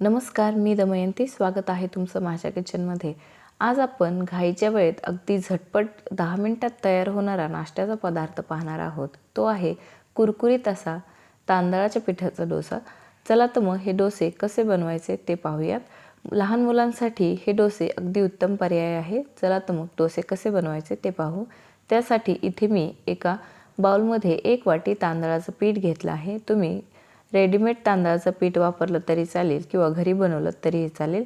नमस्कार मी दमयंती. स्वागत आहे तुमचं माझ्या किचनमध्ये आज आपण घाईच्या वेळेत अगदी झटपट दहा मिनटात तयार होणारा नाश्त्याचा पदार्थ पाहणार आहोत. तो आहे कुरकुरीत असा तांदळाच्या पिठाचा डोसा. चला तर मग हे डोसे कसे बनवायचे ते पाहूयात. लहान मुलांसाठी हे डोसे अगदी उत्तम पर्याय आहे. चला तर मग डोसे कसे बनवायचे ते पाहू. त्यासाठी इथे मी एका बाउलमध्ये एक वाटी तांदळाचं पीठ घेतलं आहे. तुम्ही रेडीमेड तांदळाचं पीठ वापरलं तरी चालेल किंवा घरी बनवलं तरीही चालेल.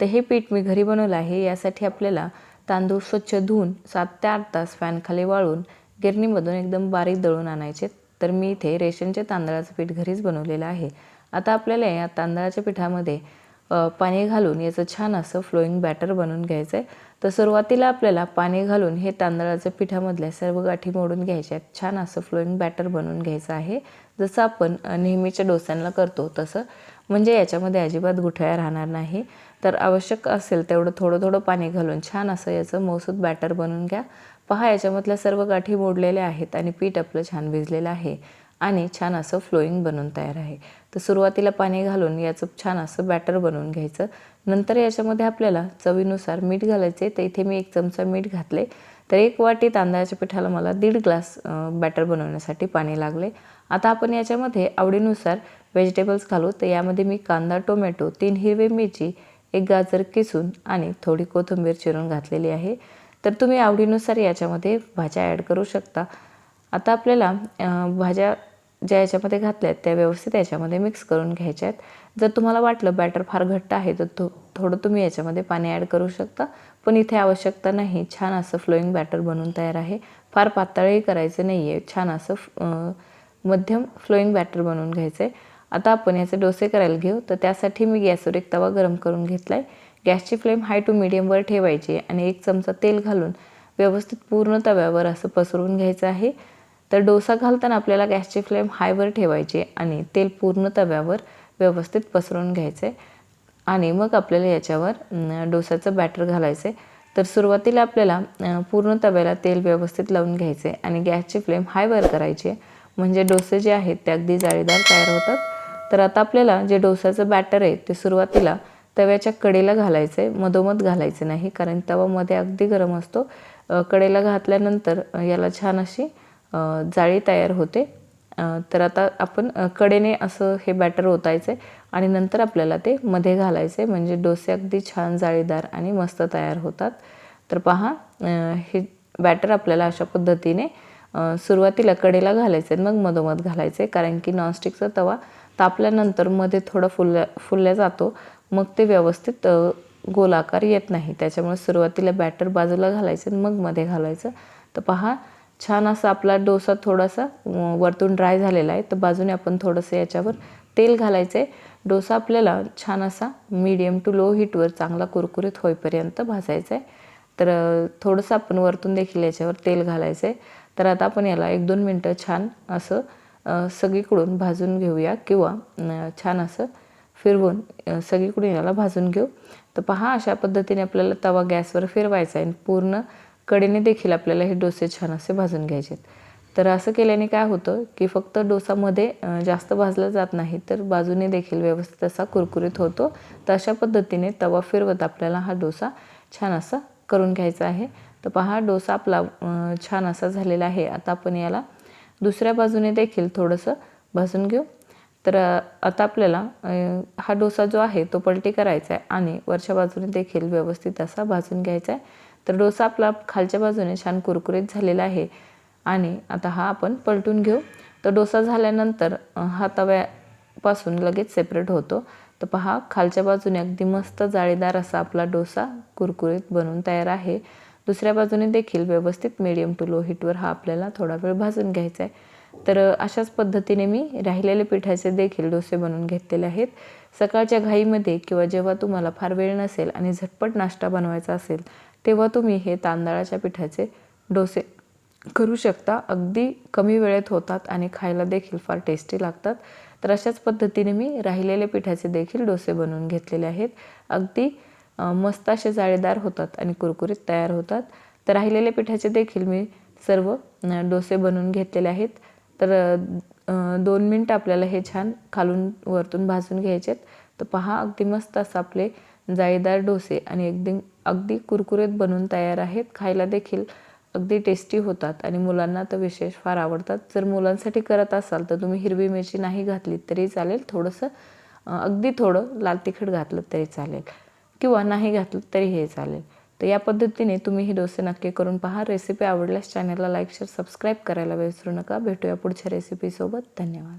तर हे पीठ मी घरी बनवलं आहे. यासाठी आपल्याला तांदूळ स्वच्छ धुवून सात ते आठ तास फॅनखाली वाळून गिरणीमधून एकदम बारीक दळून आणायचे. तर मी इथे रेशनच्या तांदळाचं पीठ घरीच बनवलेलं आहे. आता आपल्याला या तांदळाच्या पिठामध्ये पाणी घालून याचं छान असं फ्लोईंग बॅटर बनवून घ्यायचं आहे तर सुरुवातीला आपल्याला पाणी घालून हे तांदळाच्या पिठामधल्या सर्व गाठी मोडून घ्यायच्या. आहेत छान असं फ्लोईंग बॅटर बनवून घ्यायचं आहे. जसं आपण नेहमीच्या डोस्यांना करतो तसं. म्हणजे याच्यामध्ये अजिबात गुठळ्या राहणार नाही. तर आवश्यक असेल तेवढं थोडं थोडं पाणी घालून छान असं याचं मौसूद बॅटर बनवून घ्या. पहा याच्यामधल्या सर्व गाठी मोडलेल्या आहेत आणि पीठ आपलं छान भिजलेलं आहे. आणि छान असं फ्लोईंग बनवून तयार आहे. तर सुरुवातीला पाणी घालून याचं छान असं बॅटर बनवून घ्यायचं. नंतर याच्यामध्ये आपल्याला चवीनुसार मीठ घालायचे तर इथे मी एक चमचा मीठ घातले. तर एक वाटी तांदळाच्या पिठाला मला दीड ग्लास बॅटर बनवण्यासाठी पाणी लागले. आता आपण याच्यामध्ये आवडीनुसार व्हेजिटेबल्स घालू. तर यामध्ये मी कांदा टोमॅटो तीन हिरवी मिरची एक गाजर किसून आणि थोडी कोथिंबीर चिरून घातलेली आहे. तर तुम्ही आवडीनुसार याच्यामध्ये भाज्या ॲड करू शकता. आता आपल्याला भाज्या ज्या याच्यामध्ये घातल्या आहेत त्या व्यवस्थित याच्यामध्ये मिक्स करून घ्यायच्या आहेत. जर तुम्हाला वाटलं बॅटर फार घट्ट आहे तर थो थोडं तुम्ही याच्यामध्ये पाणी ॲड करू शकता. पण इथे आवश्यकता नाही. छान असं फ्लोईंग बॅटर बनवून तयार आहे. फार पातळही करायचं नाही आहे छान असं मध्यम फ्लोईंग बॅटर बनवून घ्यायचं आहे आता आपण याचे डोसे करायला घेऊ. तर त्यासाठी मी गॅसवर एक तवा गरम करून घेतला आहे गॅसची फ्लेम हाय टू मिडियमवर ठेवायची आणि एक चमचा तेल घालून व्यवस्थित पूर्ण तव्यावर असं पसरवून घ्यायचं आहे. तर डोसा घालताना आपल्याला गॅसची फ्लेम हायवर ठेवायची आणि तेल पूर्ण तव्यावर व्यवस्थित पसरवून घ्यायचं आहे आणि मग आपल्याला याच्यावर डोसाचं बॅटर घालायचं आहे तर सुरुवातीला आपल्याला पूर्ण तव्याला तेल व्यवस्थित लावून घ्यायचे आणि गॅसची फ्लेम हायवर करायची आहे. म्हणजे डोसे जे आहेत ते अगदी जाळीदार तयार होतात. तर आता आपल्याला जे डोसाचं बॅटर आहे ते सुरुवातीला तव्याच्या कडेला घालायचं आहे मधोमध घालायचं नाही कारण तवामध्ये अगदी गरम असतो. कडेला घातल्यानंतर याला छान अशी जाळी तयार होते. तर आता आपण कडेने असं हे बॅटर ओतायचं आहे आणि नंतर आपल्याला ते मध्ये घालायचं. आहे म्हणजे डोसे अगदी छान जाळीदार आणि मस्त तयार होतात. तर पहा हे बॅटर आपल्याला अशा पद्धतीने सुरुवातीला कडेला घालायचं आहे मग मधोमध घालायचं. आहे कारण की नॉनस्टिकचा तवा तापल्यानंतरमध्ये थोडा फुलल्या फुलल्या जातो. मग ते व्यवस्थित गोलाकार येत नाही. त्याच्यामुळे सुरुवातीला बॅटर बाजूला घालायचं आणि मग मध्ये घालायचं. तर पहा छान असा आपला डोसा थोडासा वरतून ड्राय झालेला आहे. तर बाजूने आपण थोडंसं याच्यावर तेल घालायचं आहे डोसा आपल्याला छान असा मीडियम टू लो हीटवर चांगला कुरकुरीत होईपर्यंत भाजायचा आहे तर थोडंसं आपण वरतून देखील याच्यावर तेल घालायचं आहे तर आता आपण याला एक दोन मिनटं छान असं सगळीकडून भाजून घेऊया किंवा छान असं फिरवून सगळीकडून याला भाजून घेऊ. तर पहा अशा पद्धतीने आपल्याला तवा गॅसवर फिरवायचा आहे. आणि पूर्ण कडेने देखील आपल्याला हे डोसे छान असे भाजून घ्यायचे तर असं केल्याने काय होतं की फक्त डोसामध्ये जास्त भाजला जात नाही तर बाजूने देखील व्यवस्थित असा कुरकुरीत होतो. तर अशा पद्धतीने तवा फिरवत आपल्याला हा डोसा छान असा करून घ्यायचा आहे. तर पहा डोसा आपला छान असा झालेला आहे. आता आपण याला दुसऱ्या बाजूने देखील थोडंसं भाजून घेऊ. तर आता आपल्याला हा डोसा जो आहे तो पलटी करायचा आहे आणि वरच्या बाजूने देखील व्यवस्थित असा भाजून घ्यायचा आहे. तर डोसा आपला खालच्या बाजूने छान कुरकुरीत झालेला आहे. आणि आता हा आपण पलटून घेऊ. तर डोसा झाल्यानंतर हा तव्यापासून लगेच सेपरेट होतो. तर पहा खालच्या बाजूने अगदी मस्त जाळीदार असा आपला डोसा कुरकुरीत बनून तयार आहे. दुसऱ्या बाजूने देखील व्यवस्थित मिडियम टू लो हीटवर हा आपल्याला थोडा वेळ भाजून घ्यायचा आहे तर अशाच पद्धतीने मी राहिलेले पिठाचे देखील डोसे बनवून घेतलेले आहेत. सकाळच्या घाईमध्ये किंवा जेव्हा तुम्हाला फार वेळ नसेल आणि झटपट नाश्ता बनवायचा असेल तेव्हा तुम्ही हे तांदळाच्या पिठाचे डोसे करू शकता. अगदी कमी वेळेत होतात आणि खायला देखील फार टेस्टी लागतात. तर अशाच पद्धतीने मी राहिलेले पिठाचे देखील डोसे बनवून घेतलेले आहेत. अगदी मस्त असे जाळीदार होतात आणि कुरकुरीत तयार होतात. तर राहिलेले पिठाचे देखील मी सर्व डोसे बनवून घेतलेले आहेत. तर दोन मिनटं आपल्याला हे छान खालून वरतून भाजून घ्यायचे आहेत तर पहा अगदी मस्त असं आपले जाळीदार डोसे आणि अगदी अगदी कुरकुरीत बनून तयार आहेत. खायला देखील अगदी टेस्टी होतात आणि मुलांना तर विशेष फार आवडतात. जर मुलांसाठी करत असाल तर तुम्ही हिरवी मिरची नाही घातली तरी चालेल. थोडंसं अगदी थोडं लाल तिखट घातलं तरी चालेल. किंवा नाही घातलं तरी हे चालेल. तर या पद्धतीने तुम्ही हे डोसे नक्की करून पहा. रेसिपी आवडल्यास चॅनलला लाईक शेअर सबस्क्राईब करायला विसरू नका. भेटूया पुढच्या रेसिपीसोबत धन्यवाद.